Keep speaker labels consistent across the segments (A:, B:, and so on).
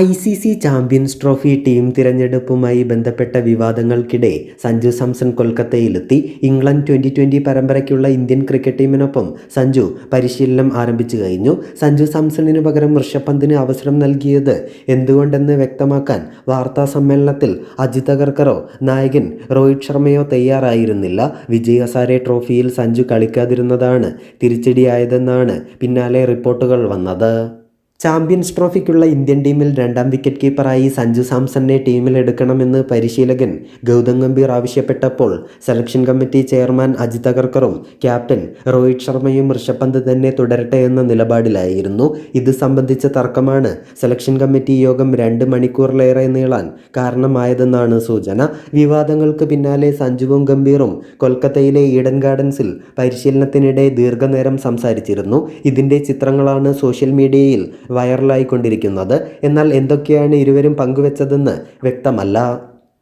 A: I C C champions trophy team തിരഞ്ഞെടുപ്പുമായി ബന്ധപ്പെട്ട വിവാദങ്ങൾക്കിടെ സഞ്ജു സാംസൺ കൊൽക്കത്തയിലെത്തി. ഇംഗ്ലണ്ട് ട്വന്റി ട്വന്റി പരമ്പരയ്ക്കുള്ള ഇന്ത്യൻ ക്രിക്കറ്റ് ടീമിനൊപ്പം സഞ്ജു പരിശീലനം ആരംഭിച്ചു കഴിഞ്ഞു. സഞ്ജു സാംസണിന് പകരം ഋഷഭ് പന്തിന് അവസരം നൽകിയത് എന്തുകൊണ്ടെന്ന് വ്യക്തമാക്കാൻ വാർത്താ സമ്മേളനത്തിൽ അജിത് അഗർക്കറോ നായകൻ രോഹിത് ശർമ്മയോ തയ്യാറായിരുന്നില്ല. വിജയ് ഹസാരെ ട്രോഫിയിൽ സഞ്ജു കളിക്കാതിരുന്നതാണ് തിരിച്ചടിയായതെന്നാണ് പിന്നാലെ റിപ്പോർട്ടുകൾ വന്നത്. ചാമ്പ്യൻസ് ട്രോഫിക്കുള്ള ഇന്ത്യൻ ടീമിൽ രണ്ടാം വിക്കറ്റ് കീപ്പറായി സഞ്ജു സാംസണിനെ ടീമിലെടുക്കണമെന്ന് പരിശീലകൻ ഗൗതം ഗംഭീർ ആവശ്യപ്പെട്ടപ്പോൾ സെലക്ഷൻ കമ്മിറ്റി ചെയർമാൻ അജിത് അഗർക്കറും ക്യാപ്റ്റൻ രോഹിത് ശർമ്മയും ഋഷഭ് പന്ത് തന്നെ തുടരട്ടെ എന്ന നിലപാടിലായിരുന്നു. ഇത് സംബന്ധിച്ച തർക്കമാണ്. സെലക്ഷൻ കമ്മിറ്റി യോഗം രണ്ട് മണിക്കൂറിലേറെ നീളാൻ കാരണമായതെന്നാണ് സൂചന. വിവാദങ്ങൾക്ക് പിന്നാലെ സഞ്ജുവും ഗംഭീറും കൊൽക്കത്തയിലെ ഈഡൻ ഗാർഡൻസിൽ പരിശീലനത്തിനിടെ ദീർഘനേരം സംസാരിച്ചിരുന്നു. ഇതിന്റെ ചിത്രങ്ങളാണ് സോഷ്യൽ മീഡിയയിൽ വൈറലായിക്കൊണ്ടിരിക്കുന്നത്. എന്നാൽ എന്തൊക്കെയാണ് ഇരുവരും പങ്കുവച്ചതെന്ന് വ്യക്തമല്ല.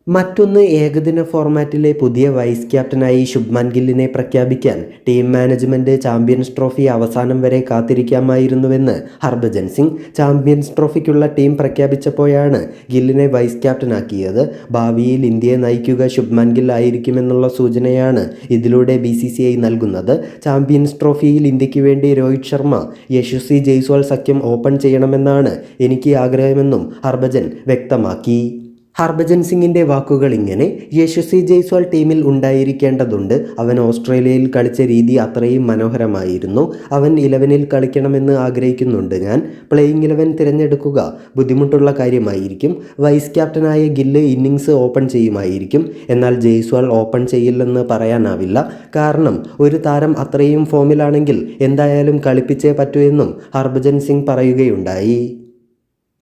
A: മറ്റൊന്ന് ഏകദിന ഫോർമാറ്റിലെ പുതിയ വൈസ് ക്യാപ്റ്റനായി ശുഭ്മാൻ ഗില്ലിനെ പ്രഖ്യാപിക്കാൻ ടീം മാനേജ്മെന്റ് ചാമ്പ്യൻസ് ട്രോഫി അവസാനം വരെ കാത്തിരിക്കാമായിരുന്നുവെന്ന് ഹർഭജൻ സിംഗ് ചാമ്പ്യൻസ് ട്രോഫിക്കുള്ള ടീം പ്രഖ്യാപിച്ചപ്പോഴാണ് ഗില്ലിനെ വൈസ് ക്യാപ്റ്റനാക്കിയത് ഭാവിയിൽ ഇന്ത്യയെ നയിക്കുക ശുഭ്മാൻ ഗിൽ ആയിരിക്കുമെന്നുള്ള സൂചനയാണ് ഇതിലൂടെ ബി സി സി ഐ നൽകുന്നത്. ചാമ്പ്യൻസ് ട്രോഫിയിൽ ഇന്ത്യയ്ക്ക് വേണ്ടി രോഹിത് ശർമ്മ യശസ്വി ജയ്സ്വാൾ സഖ്യം ഓപ്പൺ ചെയ്യണമെന്നാണ് എനിക്ക് ആഗ്രഹമെന്നും ഹർഭജൻ വ്യക്തമാക്കി. ഹർഭജൻ സിംഗിന്റെ വാക്കുകൾ ഇങ്ങനെ യശസ്വി ജയ്സ്വാൾ ടീമിൽ ഉണ്ടായിരിക്കേണ്ടതുണ്ട്. അവൻ ഓസ്ട്രേലിയയിൽ കളിച്ച രീതി അത്രയും മനോഹരമായിരുന്നു. അവൻ ഇലവനിൽ കളിക്കണമെന്ന് ആഗ്രഹിക്കുന്നുണ്ട് ഞാൻ. പ്ലേയിങ് ഇലവൻ തിരഞ്ഞെടുക്കുക ബുദ്ധിമുട്ടുള്ള കാര്യമായിരിക്കും. വൈസ് ക്യാപ്റ്റനായ ഗില്ല് ഇന്നിങ്സ് ഓപ്പൺ ചെയ്യുമായിരിക്കും. എന്നാൽ ജയ്സ്വാൾ ഓപ്പൺ ചെയ്യില്ലെന്ന് പറയാനാവില്ല. കാരണം ഒരു താരം അത്രയും ഫോമിലാണെങ്കിൽ എന്തായാലും കളിപ്പിച്ചേ പറ്റൂ എന്നും ഹർഭജൻ സിംഗ് പറയുകയുണ്ടായി.